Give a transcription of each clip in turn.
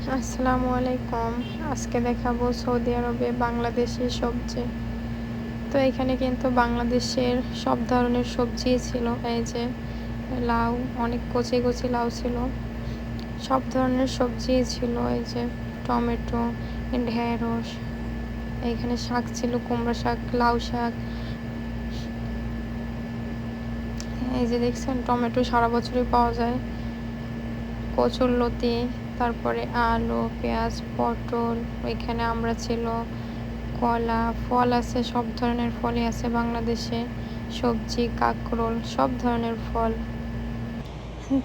আসসালামু আলাইকুম আজকে দেখাবো সৌদি আরবে বাংলাদেশি সবজি। তো এখানে কিন্তু বাংলাদেশের সব ধরনের সবজি ছিল। এই যে লাউ, অনেক কচি কচি লাউ ছিল। সব ধরনের সবজি ছিল। এই যে টমেটো, ঢেঁড়স, এখানে শাক ছিল, কুমড়া শাক, লাউ শাক। এই যে দেখছেন, টমেটো সারা বছরই পাওয়া যায়। কচুর লতি তারপরে আলু, পেঁয়াজ, পটল, ওইখানে আমরা ছিল কলা, ফল আছে, সব ধরনের ফলই আছে বাংলাদেশে। সবজি, কাঁকরোল, সব ধরনের ফল।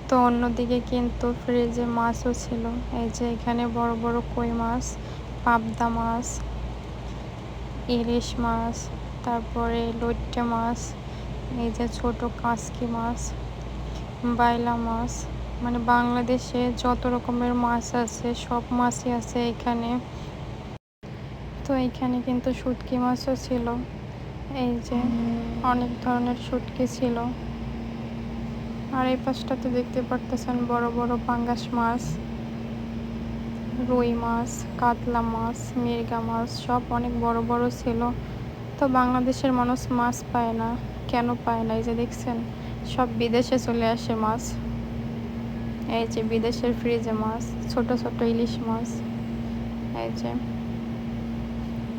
তো অন্যদিকে কিন্তু ফ্রিজে মাছও ছিল। এই যে এখানে বড় বড় কই মাছ, পাবদা মাছ, ইলিশ মাছ, তারপরে লইট্টে মাছ, এই যে ছোট কাসকি মাছ, বাইলা মাছ মানে বাংলাদেশে যত রকমের মাছ আছে সব মাছই আছে এখানে। তো এখানে কিন্তু শুটকি মাছও ছিল। এই যে অনেক ধরনের শুটকি ছিল। আর এই পাশটাতে দেখতে পারতেছেন বড় বড় পাঙ্গাস মাছ রুই মাছ কাতলা মাছ মির্গা মাছ সব অনেক বড় বড় ছিল। তো বাংলাদেশের মানুষ মাছ পায় না কেন পায় না? এই যে দেখছেন সব বিদেশে চলে আসে মাছ। এই যে বিদেশের ফ্রিজে মাছ, ছোট ছোট ইলিশ মাছ, এই যে।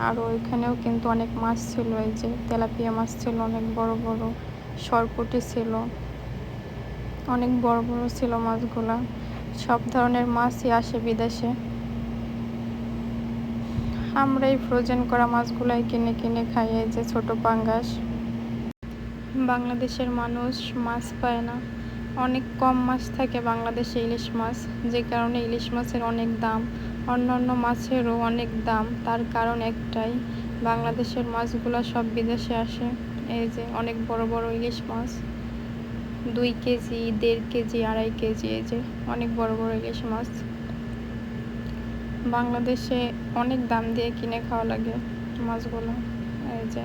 আর ওইখানেও কিন্তু অনেক মাছ ছিল, এই যে তেলাপিয়া মাছ ছিল, অনেক বড় বড় সরপুটি ছিল, অনেক বড় বড় ছিল মাছগুলা। সব ধরনের মাছই আসে বিদেশে। আমরা এই ফ্রোজেন করা মাছগুলাই কিনে কিনে খাই, এই যে ছোট পাঙ্গাস। বাংলাদেশের মানুষ মাছ পায় না। অনেক কম মাছ থাকে বাংলাদেশে ইলিশ মাছ, যে কারণে ইলিশ মাছের অনেক দাম। অন্যান্য মাছেরও অনেক দাম, তার কারণ একটাই, বাংলাদেশের মাছগুলো সব বিদেশে আসে। এই যে অনেক বড় বড় ইলিশ মাছ, দুই কেজি, দেড় কেজি, আড়াই কেজি, এই যে অনেক বড় বড় ইলিশ মাছ। বাংলাদেশে অনেক দাম দিয়ে কিনে খাওয়া লাগে মাছগুলো, এই যে।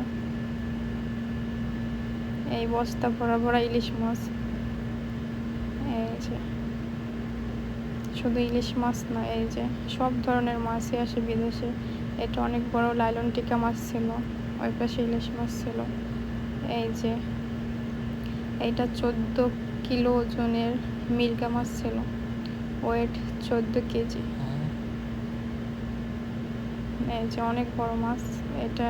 এই বস্তা ভরা ভরা ইলিশ মাছ। এই যে, শুধু ইলিশ মাছ না, এই যে সব ধরনের মাছই আসে বিদেশে। এটা অনেক বড় লাইলন টিকা মাছ ছিল, ওই পাশে ইলিশ মাছ ছিল। এই যে, এইটা চোদ্দ কিলো ওজনের মির্গা মাছ ছিল, ওয়েট চোদ্দ কেজি। এই যে অনেক বড় মাছ, এটা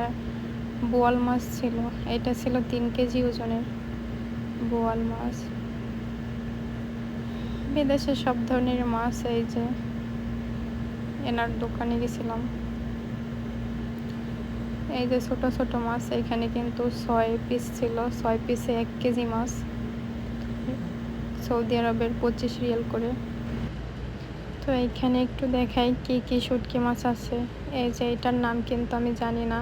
বোয়াল মাছ ছিল, এটা ছিল তিন কেজি ওজনের বোয়াল মাছ। বিদেশে সব ধরনের মাছ, এই যে এনার দোকানে গেছিলাম। এই যে ছোট ছোট মাছ, এখানে কিন্তু ছয় পিস ছিল, ছয় পিসে এক কেজি মাছ। সৌদি আরবের পঁচিশ রিয়াল করে। তো এইখানে একটু দেখাই কি কি শুটকি মাছ আছে। এই যে এটার নাম কিন্তু আমি জানি না,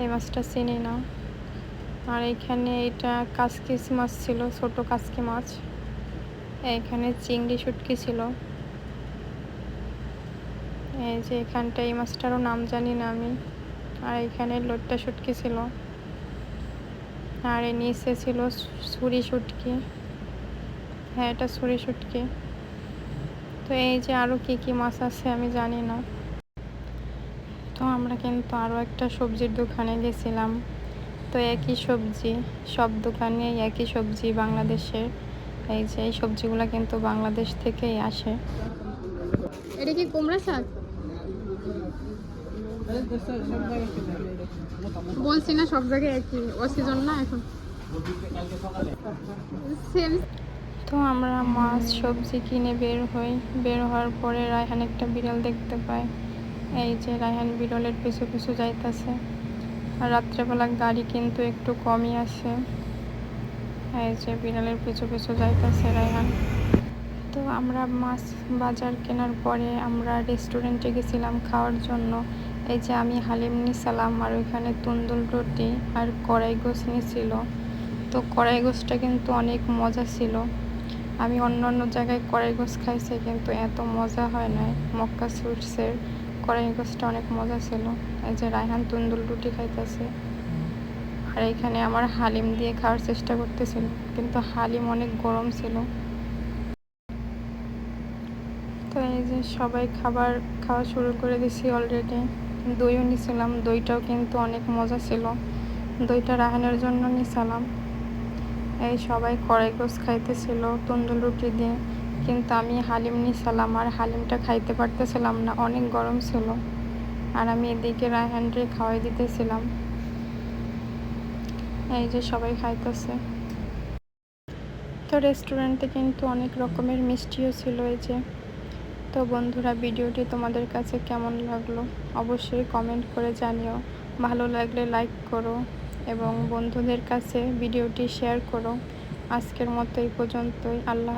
এই মাছটা চিনি না। আর এখানে এটা কাসকিস মাছ ছিল, ছোট কাসকি মাছ। এখানে চিংড়ি শুটকি ছিল। এই যে এখানটা এই মাছটারও নাম জানি না আমি। আর এখানে লোটটা শুটকি ছিল। আর এ নিচে ছিল ছুরি শুটকি। হ্যাঁ এটা ছুরি শুটকি। তো এই যে আরও কি কি মাছ আছে আমি জানি না। তো আমরা কিন্তু আরও একটা সবজির দোকানে গেছিলাম। তো একই সবজি, সব দোকানে একই সবজি বাংলাদেশের। এই যে এই সবজিগুলো কিন্তু বাংলাদেশ থেকেই আসে। এটা কি কুমড়া শাক? বলছি না সব জায়গায় একই। ও সিজন না এখন? তো আমরা মাছ সবজি কিনে বের হই। বের হওয়ার পরে রায়হান একটা বিড়াল দেখতে পাই এই যে রায়হান বিড়ালের পিছু পিছু যাইতেছে। আর রাত্রেবেলা গাড়ি কিন্তু একটু কমই আসে। এই যে বিড়ালের পিছু পিছু যাইতেছে রায়হান। তো আমরা মাছ বাজার কেনার পরে আমরা রেস্টুরেন্টে গেছিলাম খাওয়ার জন্য। এই যে আমি হালিম নিছিলাম আর ওইখানে তুন্দুল রুটি আর কড়াই গোছ নিছিল। তো কড়াই গোছটা কিন্তু অনেক মজা ছিল। আমি অন্য অন্য জায়গায় কড়াই গোছ খাইছি কিন্তু এত মজা হয় নাই। মক্কা সুইটসের কড়াই গোছটা অনেক মজা ছিল। এই যে রায়হান তুন্দুল রুটি খাইতেছে। আর এখানে আমার হালিম দিয়ে খাওয়ার চেষ্টা করতেছিল, কিন্তু হালিম অনেক গরম ছিল। তো এই যে সবাই খাবার খাওয়া শুরু করে দিছি অলরেডি দইও নিছিলাম, দইটাও কিন্তু অনেক মজা ছিল। দইটা রাহানের জন্য নিছিলাম। এই সবাই কড়াই গোস খাইতেছিল, তন্দুর রুটি দিয়ে, কিন্তু আমি হালিম নিছিলাম আর হালিমটা খাইতে পারতেছিলাম না, অনেক গরম ছিল। আর আমি এদিকে রায়হানরে খাওয়াই দিতেছিলাম। এই যে সবাই খাইতেছে। তো রেস্টুরেন্টে কিন্তু অনেক রকমের মিষ্টিও ছিল এই যে। তো বন্ধুরা, ভিডিওটি তোমাদের কাছে কেমন লাগল অবশ্যই কমেন্ট করে জানিও। ভালো লাগলে লাইক করো এবং বন্ধুদের কাছে ভিডিওটি শেয়ার করো। আজকের মতো এই পর্যন্তই। আল্লাহ